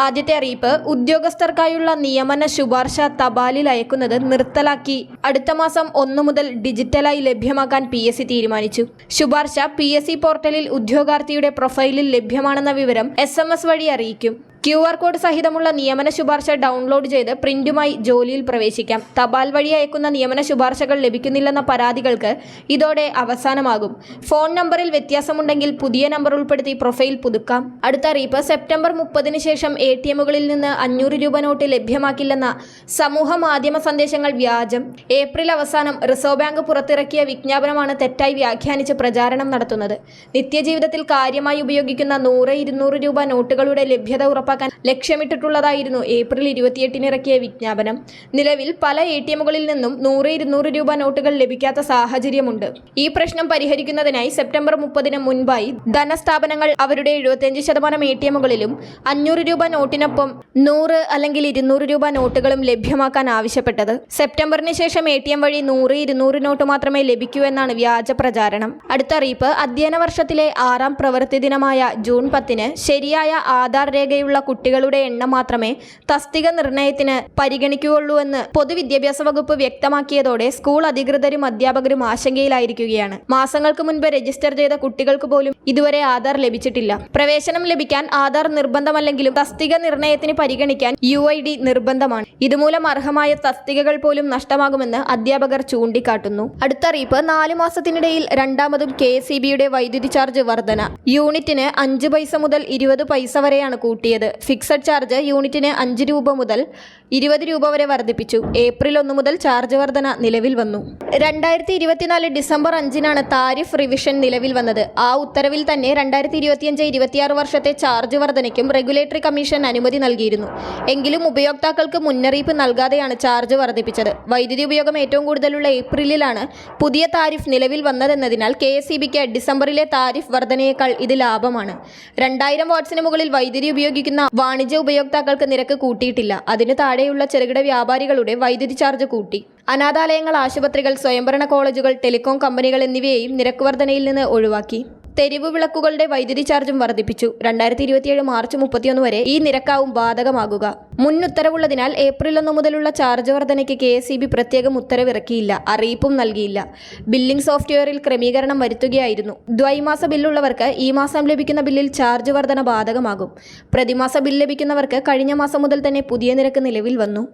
ആദ്യത്തെ അറിയിപ്പ് ഉദ്യോഗസ്ഥർക്കായുള്ള നിയമന ശുപാർശ തപാലിൽ അയക്കുന്നത് നിർത്തലാക്കി. അടുത്ത മാസം ഒന്ന് മുതൽ ഡിജിറ്റലായി ലഭ്യമാക്കാൻ പി എസ് സി തീരുമാനിച്ചു. ശുപാർശ പി എസ് സി പോർട്ടലിൽ ഉദ്യോഗാർത്ഥിയുടെ പ്രൊഫൈലിൽ ലഭ്യമാണെന്ന വിവരം എസ് എം എസ് വഴി അറിയിക്കും. ക്യു ആർ കോഡ് സഹിതമുള്ള നിയമന ശുപാർശ ഡൗൺലോഡ് ചെയ്ത് പ്രിന്റുമായി ജോലിയിൽ പ്രവേശിക്കാം. തപാൽ വഴി അയക്കുന്ന നിയമന ശുപാർശകൾ ലഭിക്കുന്നില്ലെന്ന പരാതികൾക്ക് ഇതോടെ അവസാനമാകും. ഫോൺ നമ്പറിൽ വ്യത്യാസമുണ്ടെങ്കിൽ പുതിയ നമ്പർ ഉൾപ്പെടുത്തി പ്രൊഫൈൽ പുതുക്കാം. അടുത്ത അറിയിപ്പ് സെപ്റ്റംബർ മുപ്പതിന് ശേഷം എ ടി എമ്മുകളിൽ നിന്ന് അഞ്ഞൂറ് രൂപ നോട്ട് ലഭ്യമാക്കില്ലെന്ന സമൂഹ മാധ്യമ സന്ദേശങ്ങൾ വ്യാജം. ഏപ്രിൽ അവസാനം റിസർവ് ബാങ്ക് പുറത്തിറക്കിയ വിജ്ഞാപനമാണ് തെറ്റായി വ്യാഖ്യാനിച്ച് പ്രചാരണം നടത്തുന്നത്. നിത്യജീവിതത്തിൽ കാര്യമായി ഉപയോഗിക്കുന്ന നൂറ് ഇരുന്നൂറ് രൂപ നോട്ടുകളുടെ ലഭ്യത ഉറപ്പാക്കാൻ ലക്ഷ്യമിട്ടിട്ടുള്ളതായിരുന്നു ഏപ്രിൽ ഇരുപത്തിയെട്ടിന് ഇറക്കിയ വിജ്ഞാപനം. നിലവിൽ പല എ ടി എമ്മുകളിൽ നിന്നും നൂറ് ഇരുന്നൂറ് രൂപ നോട്ടുകൾ ലഭിക്കാത്ത സാഹചര്യമുണ്ട്. ഈ പ്രശ്നം പരിഹരിക്കുന്നതിനായി സെപ്റ്റംബർ മുപ്പതിന് മുൻപായി ധനസ്ഥാപനങ്ങൾ അവരുടെ എഴുപത്തിയഞ്ച് ശതമാനം എ ടി എമ്മുകളിലും അഞ്ഞൂറ് രൂപ നോട്ടിനൊപ്പം നൂറ് അല്ലെങ്കിൽ ഇരുന്നൂറ് രൂപ നോട്ടുകളും ലഭ്യമാക്കാൻ ആവശ്യപ്പെട്ടത്. സെപ്റ്റംബറിന് ശേഷം എ ടി എം വഴി നൂറ് ഇരുന്നൂറ് നോട്ട് മാത്രമേ ലഭിക്കൂ എന്നാണ് വ്യാജ പ്രചാരണം. അടുത്ത അറിയിപ്പ് അധ്യയന വർഷത്തിലെ ആറാം പ്രവൃത്തി ദിനമായ ജൂൺ പത്തിന് ശരിയായ ആധാർ രേഖയുള്ള കുട്ടികളുടെ എണ്ണം മാത്രമേ തസ്തിക നിർണയത്തിന് പരിഗണിക്കുകയുള്ളൂ എന്ന് പൊതുവിദ്യാഭ്യാസ വകുപ്പ് വ്യക്തമാക്കിയതോടെ സ്കൂൾ അധികൃതരും അധ്യാപകരും ആശങ്കയിലായിരിക്കുകയാണ്. മാസങ്ങൾക്ക് മുൻപ് രജിസ്റ്റർ ചെയ്ത കുട്ടികൾക്ക് പോലും ഇതുവരെ ആധാർ ലഭിച്ചിട്ടില്ല. പ്രവേശനം ലഭിക്കാൻ ആധാർ നിർബന്ധമല്ലെങ്കിലും തസ്തിക നിർണയത്തിന് പരിഗണിക്കാൻ യു ഐ ഡി നിർബന്ധമാണ്. ഇതുമൂലം അർഹമായ തസ്തികകൾ പോലും നഷ്ടമാകുമെന്ന് അധ്യാപകർ ചൂണ്ടിക്കാട്ടുന്നു. അടുത്ത അറിയിപ്പ് നാല് മാസത്തിനിടയിൽ രണ്ടാമതും കെ എസ് വൈദ്യുതി ചാർജ് വർധന. യൂണിറ്റിന് അഞ്ച് പൈസ മുതൽ ഇരുപത് പൈസ വരെയാണ് കൂട്ടിയത്. ഫിക്സഡ് ചാർജ് യൂണിറ്റിന് അഞ്ച് രൂപ മുതൽ ഇരുപത് രൂപ വരെ വർദ്ധിപ്പിച്ചു ഏപ്രിൽ ഒന്ന് മുതൽ ചാർജ് വർധന നിലവിൽ വന്നു. രണ്ടായിരത്തി ഇരുപത്തിനാല് ഡിസംബർ അഞ്ചിനാണ് താരിഫ് റിവിഷൻ നിലവിൽ വന്നത്. ആ ഉത്തരവിൽ തന്നെ രണ്ടായിരത്തി ഇരുപത്തിയഞ്ച് ഇരുപത്തിയാറ് വർഷത്തെ ചാർജ് വർധനയ്ക്കും റെഗുലേറ്ററി കമ്മീഷൻ അനുമതി നൽകിയിരുന്നു. എങ്കിലും ഉപയോക്താക്കൾക്ക് മുന്നറിയിപ്പ് നൽകാതെയാണ് ചാർജ് വർദ്ധിപ്പിച്ചത്. വൈദ്യുതി ഉപയോഗം ഏറ്റവും കൂടുതലുള്ള ഏപ്രിലിലാണ് പുതിയ താരിഫ് നിലവിൽ വന്നതെന്നതിനാൽ കെ എസ് ഡിസംബറിലെ താരിഫ് വർധനയേക്കാൾ ഇത് ലാഭമാണ്. രണ്ടായിരം വാട്ട്സിന് മുകളിൽ വൈദ്യുതി ഉപയോഗിക്കുന്ന വാണിജ്യ ഉപയോക്താക്കൾക്ക് നിരക്ക് കൂട്ടിയിട്ടില്ല. അതിന് താഴെയുള്ള ചെറുകിട വ്യാപാരികളുടെ വൈദ്യുതി ചാർജ് കൂട്ടി. അനാഥാലയങ്ങൾ ആശുപത്രികൾ സ്വയംഭരണ കോളേജുകൾ ടെലികോം കമ്പനികൾ എന്നിവയെയും നിരക്ക് വർധനയിൽ നിന്ന് ഒഴിവാക്കി. തെരുവ് വിളക്കുകളുടെ വൈദ്യുതി ചാർജും വർദ്ധിപ്പിച്ചു. രണ്ടായിരത്തി ഇരുപത്തിയേഴ് മാർച്ച് മുപ്പത്തിയൊന്ന് വരെ ഈ നിരക്കാവും ബാധകമാകുക. മുൻ ഉത്തരവുള്ളതിനാൽ ഏപ്രിൽ ഒന്ന് മുതലുള്ള ചാർജ് വർധനയ്ക്ക് കെ എസ് പ്രത്യേകം ഉത്തരവിറക്കിയില്ല. അറിയിപ്പും നൽകിയില്ല. ബില്ലിംഗ് സോഫ്റ്റ്വെയറിൽ ക്രമീകരണം വരുത്തുകയായിരുന്നു. ദ്വൈമാസ ബില്ലുള്ളവർക്ക് ഈ മാസം ലഭിക്കുന്ന ബില്ലിൽ ചാർജ് വർധന ബാധകമാകും. പ്രതിമാസ ബിൽ ലഭിക്കുന്നവർക്ക് കഴിഞ്ഞ മാസം മുതൽ തന്നെ പുതിയ നിരക്ക് നിലവിൽ വന്നു.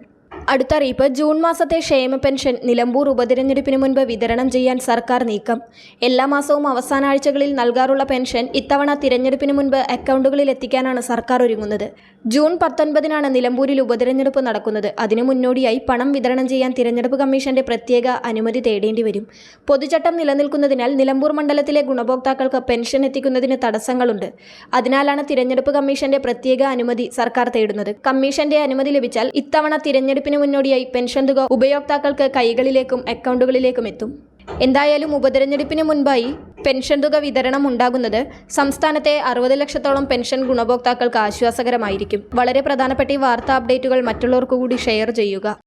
അടുത്ത അറിയിപ്പ് ജൂൺ മാസത്തെ ക്ഷേമ പെൻഷൻ നിലമ്പൂർ ഉപതിരഞ്ഞെടുപ്പിന് മുൻപ് വിതരണം ചെയ്യാൻ സർക്കാർ നീക്കം. എല്ലാ മാസവും അവസാന ആഴ്ചകളിൽ നൽകാറുള്ള പെൻഷൻ ഇത്തവണ തിരഞ്ഞെടുപ്പിന് മുൻപ് അക്കൗണ്ടുകളിൽ എത്തിക്കാനാണ് സർക്കാർ ഒരുങ്ങുന്നത്. ജൂൺ പത്തൊൻപതിനാണ് നിലമ്പൂരിൽ ഉപതിരഞ്ഞെടുപ്പ് നടക്കുന്നത്. അതിനു മുന്നോടിയായി പണം വിതരണം ചെയ്യാൻ തിരഞ്ഞെടുപ്പ് കമ്മീഷന്റെ പ്രത്യേക അനുമതി തേടേണ്ടി വരും. പൊതുചട്ടം നിലനിൽക്കുന്നതിനാൽ നിലമ്പൂർ മണ്ഡലത്തിലെ ഗുണഭോക്താക്കൾക്ക് പെൻഷൻ എത്തിക്കുന്നതിന് തടസ്സങ്ങളുണ്ട്. അതിനാലാണ് തിരഞ്ഞെടുപ്പ് കമ്മീഷന്റെ പ്രത്യേക അനുമതി സർക്കാർ തേടുന്നത്. കമ്മീഷന്റെ അനുമതി ലഭിച്ചാൽ ഇത്തവണ തിരഞ്ഞെടുപ്പിന് മുന്നോടിയായി പെൻഷൻ തുക ഉപയോക്താക്കൾക്ക് കൈകളിലേക്കും അക്കൗണ്ടുകളിലേക്കും എത്തും. എന്തായാലും ഉപതെരഞ്ഞെടുപ്പിന് മുൻപായി പെൻഷൻ തുക വിതരണം ഉണ്ടാകുന്നത് സംസ്ഥാനത്തെ അറുപത് ലക്ഷത്തോളം പെൻഷൻ ഗുണഭോക്താക്കൾക്ക് ആശ്വാസകരമായിരിക്കും. വളരെ പ്രധാനപ്പെട്ട ഈ വാർത്താ അപ്ഡേറ്റുകൾ മറ്റുള്ളവർക്കു കൂടി ഷെയർ ചെയ്യുക.